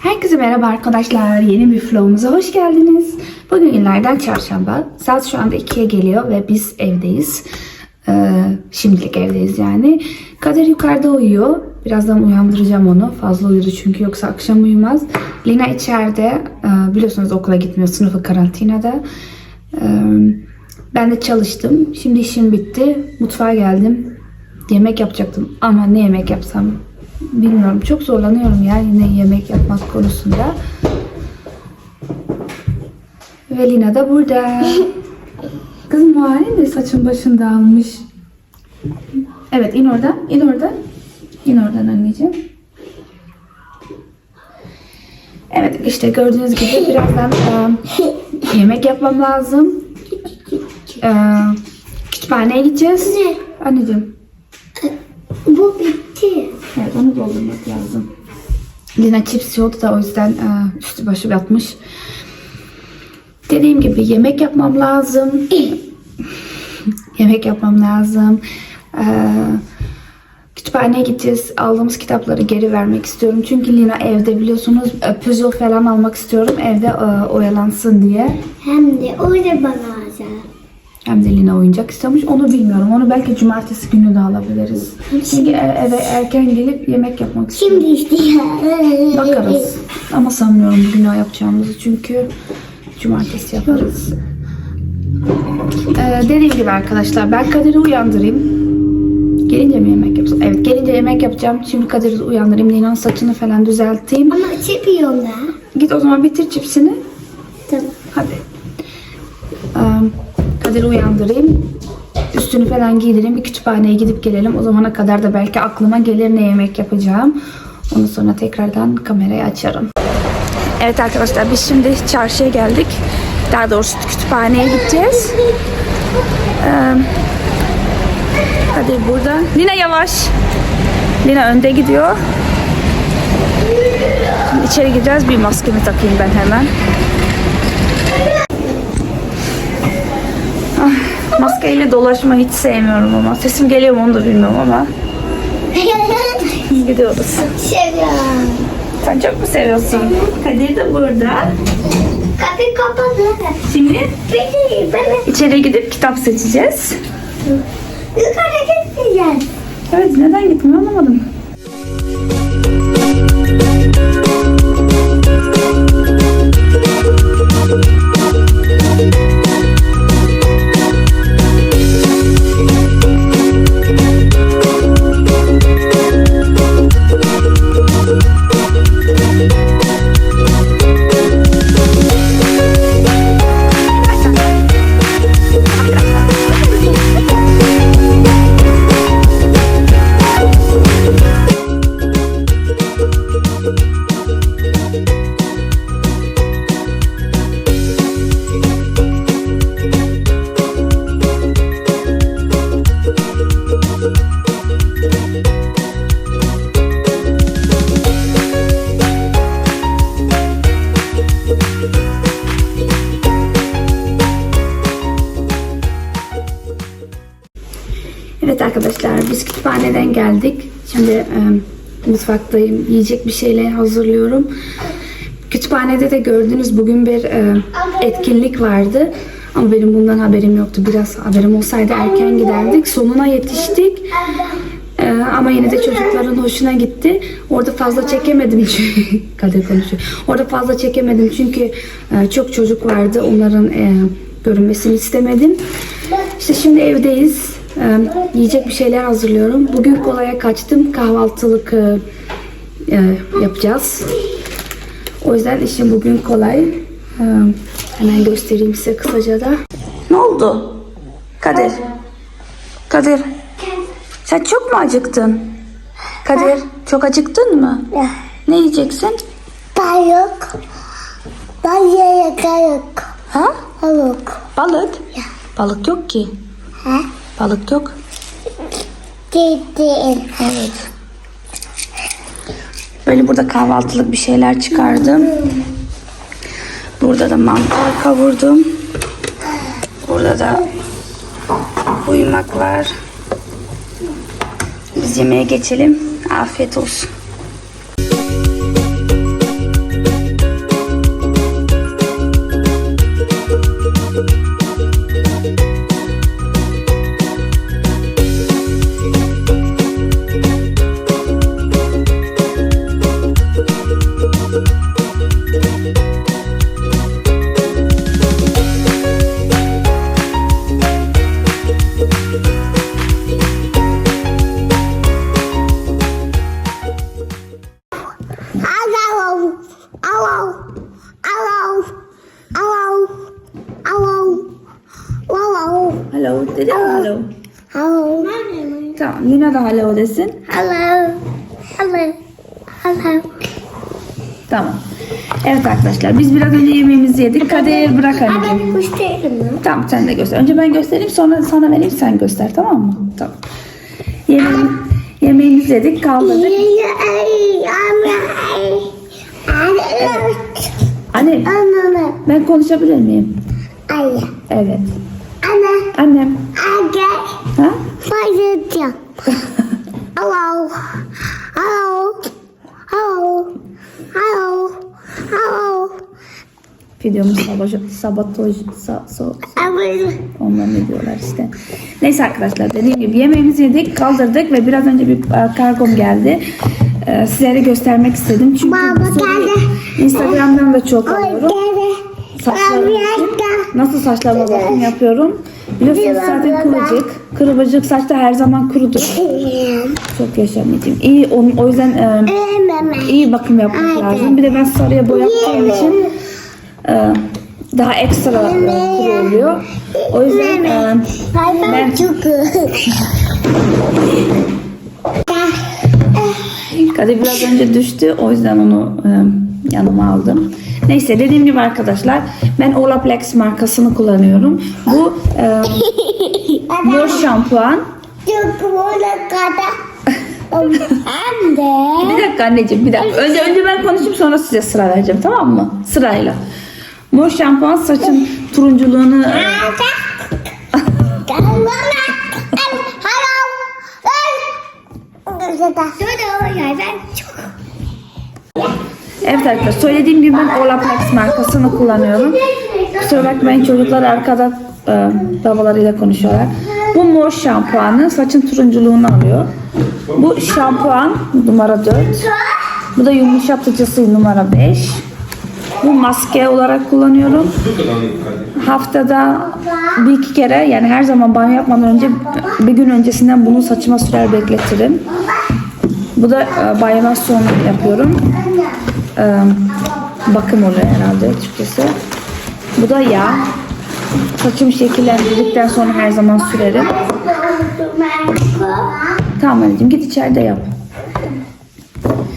Herkese merhaba arkadaşlar. Yeni bir vlogumuza hoş geldiniz. Bugün günlerden çarşamba. Saat şu anda 2'ye geliyor ve biz evdeyiz. Ee, şimdilik evdeyiz yani. Kader yukarıda uyuyor. Birazdan uyandıracağım onu. Fazla uyudu çünkü yoksa akşam uyumaz. Lina içeride. Ee, biliyorsunuz okula gitmiyor. Sınıfı karantinada. Ee, ben de çalıştım. Şimdi işim bitti. Mutfağa geldim. Yemek yapacaktım ama ne yemek yapsam bilmiyorum. Çok zorlanıyorum ya yine yemek yapmak konusunda. Ve Lina da burada. Kızım bu halin de saçın başın dağılmış. Evet in oradan, in oradan. İn oradan anneciğim. Evet işte gördüğünüz gibi birazdan e, yemek yapmam lazım. E, kütüphaneye gideceğiz. Ne? Anneciğim Bu bitti. Evet onu doldurmak lazım. Lina chips yoktu da o yüzden e, üstü başı batmış. Dediğim gibi yemek yapmam lazım. yemek yapmam lazım. E, kütüphaneye gideceğiz. Aldığımız kitapları geri vermek istiyorum. Çünkü Lina evde biliyorsunuz e, puzzle falan almak istiyorum. Evde e, oyalansın diye. Hem de öyle bana. Hem de Lina oyuncak istemiş. Onu bilmiyorum. Onu belki cumartesi günü de alabiliriz. Çünkü e- eve erken gelip yemek yapmak istiyorum. Şimdi ya. Bakarız. Ama sanmıyorum bugün yapacağımızı çünkü cumartesi yaparız. Ee, dediğim gibi arkadaşlar ben Kadir'i uyandırayım. Gelince mi yemek yapsam? Evet gelince yemek yapacağım. Şimdi Kadir'i uyandırayım. Lina'nın saçını falan düzelteyim. Ama çekiyorum da. Git o zaman bitir cipsini. Tamam. Hadi. Kadir'i uyandırayım. Üstünü falan giydireyim. Bir kütüphaneye gidip gelelim. O zamana kadar da belki aklıma gelir ne yemek yapacağım. Ondan sonra tekrardan kamerayı açarım. Evet arkadaşlar biz şimdi çarşıya geldik. Daha doğrusu kütüphaneye gideceğiz. Ee, hadi burada. Lina yavaş. Lina önde gidiyor. Şimdi içeri gireceğiz. Bir maskemi takayım ben hemen. maskeyle dolaşmayı hiç sevmiyorum ama. Sesim geliyor mu onu da bilmiyorum ama. Gidiyoruz. Seviyorum. Sen çok mu seviyorsun? Kadir de burada. Kapı kapalı. Şimdi Peki ben içeri gidip kitap seçeceğiz. yukarı gitmeyeceğim. Evet neden gitmiyor anlamadım. Evet arkadaşlar biz kütüphaneden geldik. Şimdi e, mutfaktayım. Yiyecek bir şeyler hazırlıyorum. Kütüphanede de gördünüz bugün bir e, etkinlik vardı. Ama benim bundan haberim yoktu. Biraz haberim olsaydı erken giderdik. Sonuna yetiştik. E, ama yine de çocukların hoşuna gitti. Orada fazla çekemedim çünkü Kadir konuşuyor. Orada fazla çekemedim çünkü e, çok çocuk vardı. Onların e, görünmesini istemedim. İşte şimdi evdeyiz. Ee, yiyecek bir şeyler hazırlıyorum. Bugün kolaya kaçtım. Kahvaltılık e, e, yapacağız. O yüzden işim bugün kolay. Ee, hemen göstereyim size kısaca da. Ne oldu? Kadir. Kadir. Sen çok mu acıktın? Kadir çok acıktın mı? Ne yiyeceksin? Balık. Balık, balık. Ha? Balık. Balık. Balık yok ki. Ha? Balık yok. Değil. Evet. Böyle burada kahvaltılık bir şeyler çıkardım. Burada da mantar kavurdum. Burada da uyumak var. Biz yemeğe geçelim. Afiyet olsun. Hello. Hello dedi hello. Hello. Tamam Lina da hello desin. Hello. Hello. Hello. Tamam. Evet arkadaşlar biz biraz önce yemeğimizi yedik. Kader bırak anneciğim. Ben değilim mi? Tamam sen de göster. Önce ben göstereyim sonra sana vereyim sen göster tamam mı? Tamam. Yemeği, yemeğimizi yedik kaldırdık. Anne Anne. ben konuşabilir miyim? Anne. Evet. Anne. Annem. Anne. Ha? Fazla Hello. Hello. Hello. Hello. Hello. Videomuz sabotaj, sabotaj, sa, so, onlar ne diyorlar işte. Neyse arkadaşlar dediğim gibi yemeğimizi yedik kaldırdık ve biraz önce bir e, kargom geldi. E, Sizlere göstermek istedim çünkü Baba. Instagram'dan da çok alıyorum. Saçlarım için nasıl saçlarıma bakım yapıyorum. Biliyorsunuz zaten kıvırcık. Kıvırcık saçta her zaman kurudur. Çok yaşamayacağım. İyi onun, o yüzden e, iyi bakım yapmak lazım. Bir de ben sarıya boyattığım için e, daha ekstra e, kuru oluyor. O yüzden e, Ben Kadir biraz önce düştü. O yüzden onu e, yanıma aldım. Neyse dediğim gibi arkadaşlar ben Olaplex markasını kullanıyorum. Bu e, mor şampuan. de. Bir dakika anneciğim bir dakika. Önce önce ben konuşayım sonra size sıra vereceğim tamam mı? Sırayla. Mor şampuan saçın turunculuğunu Evet arkadaşlar söylediğim gibi ben Olaplex markasını kullanıyorum. Kusura bakmayın çocuklar arkada e, babalarıyla konuşuyorlar. Bu mor şampuanı saçın turunculuğunu alıyor. Bu şampuan numara 4. Bu da yumuşatıcısı numara 5. Bu maske olarak kullanıyorum. Haftada bir iki kere yani her zaman banyo yapmadan önce bir gün öncesinden bunu saçıma sürer bekletirim. Bu da e, banyodan sonra yapıyorum. E, bakım oluyor herhalde Türkçesi. Bu da yağ. Saçımı şekillendirdikten sonra her zaman sürerim. Tamam anneciğim git içeride yap.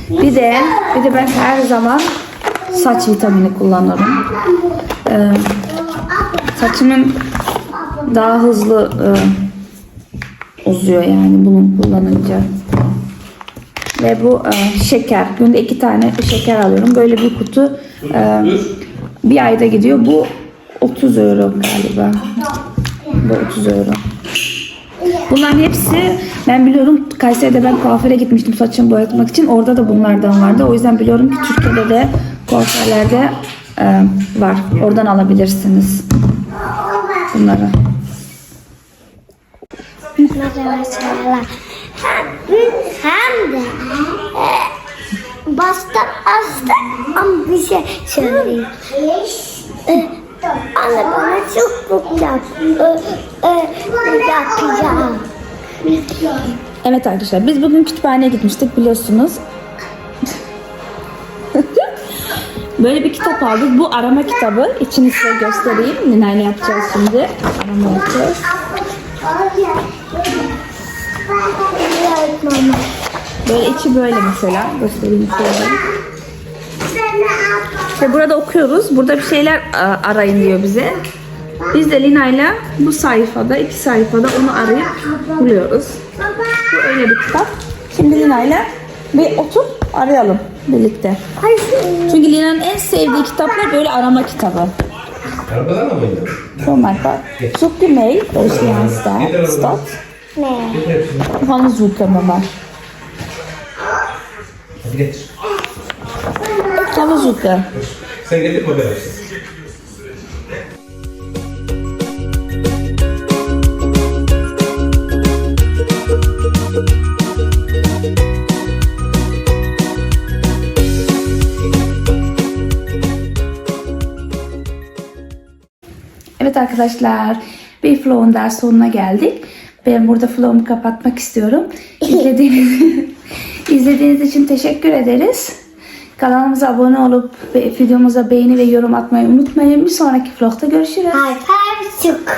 Bir de bir de ben her zaman saç vitamini kullanırım. Ee, saçımın daha hızlı e, uzuyor yani bunu kullanınca. Ve bu e, şeker. Günde iki tane şeker alıyorum. Böyle bir kutu e, bir ayda gidiyor. Bu 30 euro galiba. Bu 30 euro. Bunların hepsi ben biliyorum Kayseri'de ben kuaföre gitmiştim saçımı boyatmak için. Orada da bunlardan vardı. O yüzden biliyorum ki Türkiye'de de kuaförlerde e, var. Oradan alabilirsiniz bunları. Hem de bastı astı ama bir şey söyleyeyim. E, Anne bana çok çok yap. E, e, yapacağım. Evet arkadaşlar biz bugün kütüphaneye gitmiştik biliyorsunuz. Böyle bir kitap aldık. Bu arama kitabı. İçini size göstereyim. Neler yapacağız şimdi. Arama yapacağız. Böyle içi böyle mesela. Göstereyim şöyle. İşte burada okuyoruz. Burada bir şeyler a, arayın diyor bize. Biz de Lina'yla bu sayfada, iki sayfada onu arayıp buluyoruz. Bu öyle bir kitap. Şimdi Lina'yla bir otur arayalım birlikte. Çünkü Lina'nın en sevdiği kitaplar böyle arama kitabı. Arabadan mı oynadın? Normal bak. Zoek je mee? Oceaanse stad. Ne? Getir hepsini. Hamzuka mama. Hadi getir. Hamzuka. Sen getir o versin. Evet arkadaşlar, bir vlogun daha sonuna geldik. Ben burada vlogumu kapatmak istiyorum. İzlediğiniz, izlediğiniz için teşekkür ederiz. Kanalımıza abone olup videomuza beğeni ve yorum atmayı unutmayın. Bir sonraki vlogda görüşürüz. Alper.